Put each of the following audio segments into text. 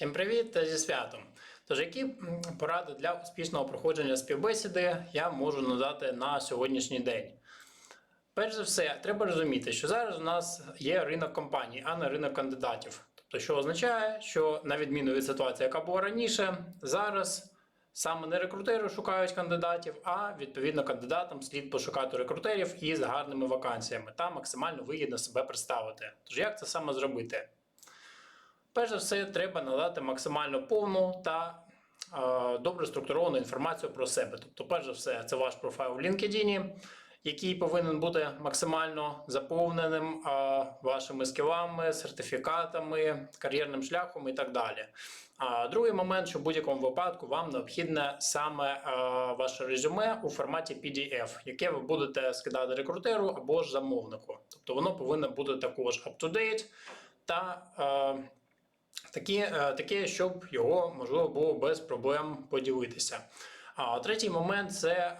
Всім привіт та зі святом. Тож, які поради для успішного проходження співбесіди я можу надати на сьогоднішній день? Перш за все, треба розуміти, що зараз у нас є ринок компаній, а не ринок кандидатів. Тобто, що означає, що на відміну від ситуації, яка була раніше, зараз саме не рекрутери шукають кандидатів, а відповідно кандидатам слід пошукати рекрутерів із гарними вакансіями та максимально вигідно себе представити. Тож як це саме зробити? Перш за все, треба надати максимально повну та е, добре структуровану інформацію про себе. Тобто, перш за все, це ваш профайл в LinkedIn, який повинен бути максимально заповненим е, вашими скілами, сертифікатами, кар'єрним шляхом і так далі. А другий момент, що в будь-якому випадку вам необхідне саме е, ваше резюме у форматі PDF, яке ви будете скидати рекрутеру або ж замовнику. Тобто воно повинно бути також up-to-date та е, такі, е, таке, щоб його можливо було без проблем поділитися. А третій момент це е,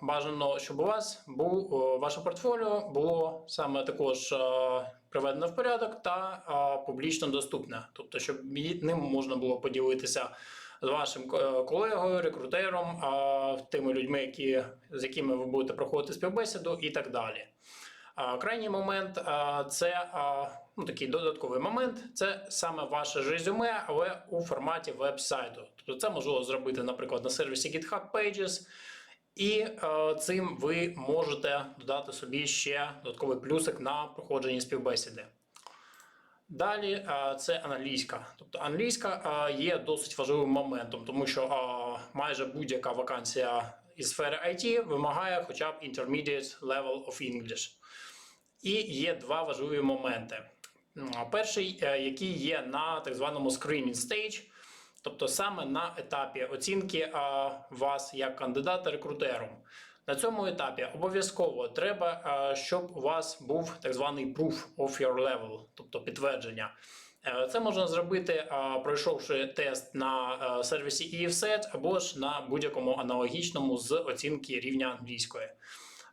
бажано, щоб у вас був е, ваше портфоліо було саме також е, приведено в порядок та публічно доступне, тобто, щоб ним можна було поділитися з вашим колегою, рекрутером, тими людьми, які, з якими ви будете проходити співбесіду, і так далі. Крайній момент це ну, такий додатковий момент. Це саме ваше резюме, але у форматі веб-сайту. Тобто це можливо зробити, наприклад, на сервісі GitHub Pages. І цим ви можете додати собі ще додатковий плюсик на проходженні співбесіди. Далі це англійська. Тобто англійська є досить важливим моментом, тому що майже будь-яка вакансія із сфери IT вимагає хоча б intermediate level of English. І є два важливі моменти. Перший, е, який є на так званому screening stage, тобто саме на етапі оцінки вас як кандидата рекрутером. На цьому етапі обов'язково треба, е, щоб у вас був так званий proof of your level, тобто підтвердження. Е, Це можна зробити, пройшовши тест на сервісі EFSET або ж на будь-якому аналогічному з оцінки рівня англійської.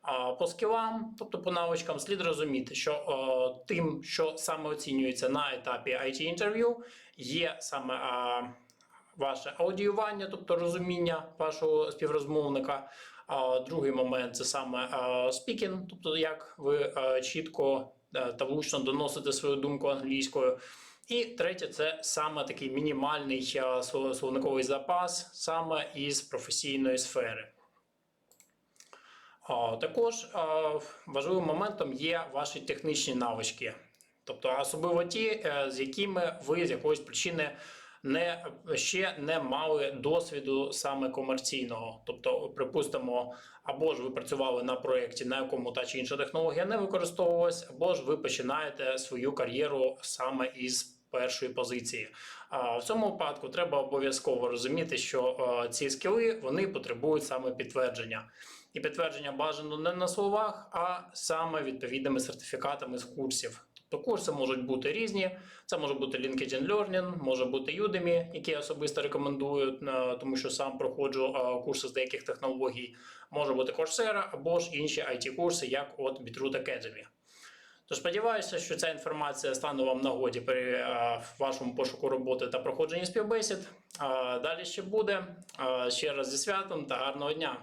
А По скілам, тобто по навичкам, слід розуміти, що е, тим, що саме оцінюється на етапі it інтерв'ю, є саме е, ваше аудіювання, тобто розуміння вашого співрозмовника. А другий момент це саме спікінг, тобто як ви е, чітко е, та влучно доносите свою думку англійською. І третє, це саме такий мінімальний словниковий запас саме із професійної сфери. Також важливим моментом є ваші технічні навички, тобто особливо ті, е, з якими ви з якоїсь причини не, ще не мали досвіду саме комерційного. Тобто, припустимо, або ж ви працювали на проєкті, на якому та чи інша технологія не використовувалась, або ж ви починаєте свою кар'єру саме із першої позиції. А в цьому випадку треба обов'язково розуміти, що е, ці скіли вони потребують саме підтвердження. І підтвердження бажано не на словах, а саме відповідними сертифікатами з курсів. Тобто курси можуть бути різні. Це може бути LinkedIn Learning, може бути Udemy, які я особисто рекомендую, е, тому що сам проходжу е, курси з деяких технологій. Може бути Coursera або ж інші IT-курси, як от Bitroot Academy. Тож сподіваюся, що ця інформація стане вам нагоді при е, вашому пошуку роботи та проходженні співбесід. Е, Далі ще буде. Е, Ще раз зі святом та гарного дня!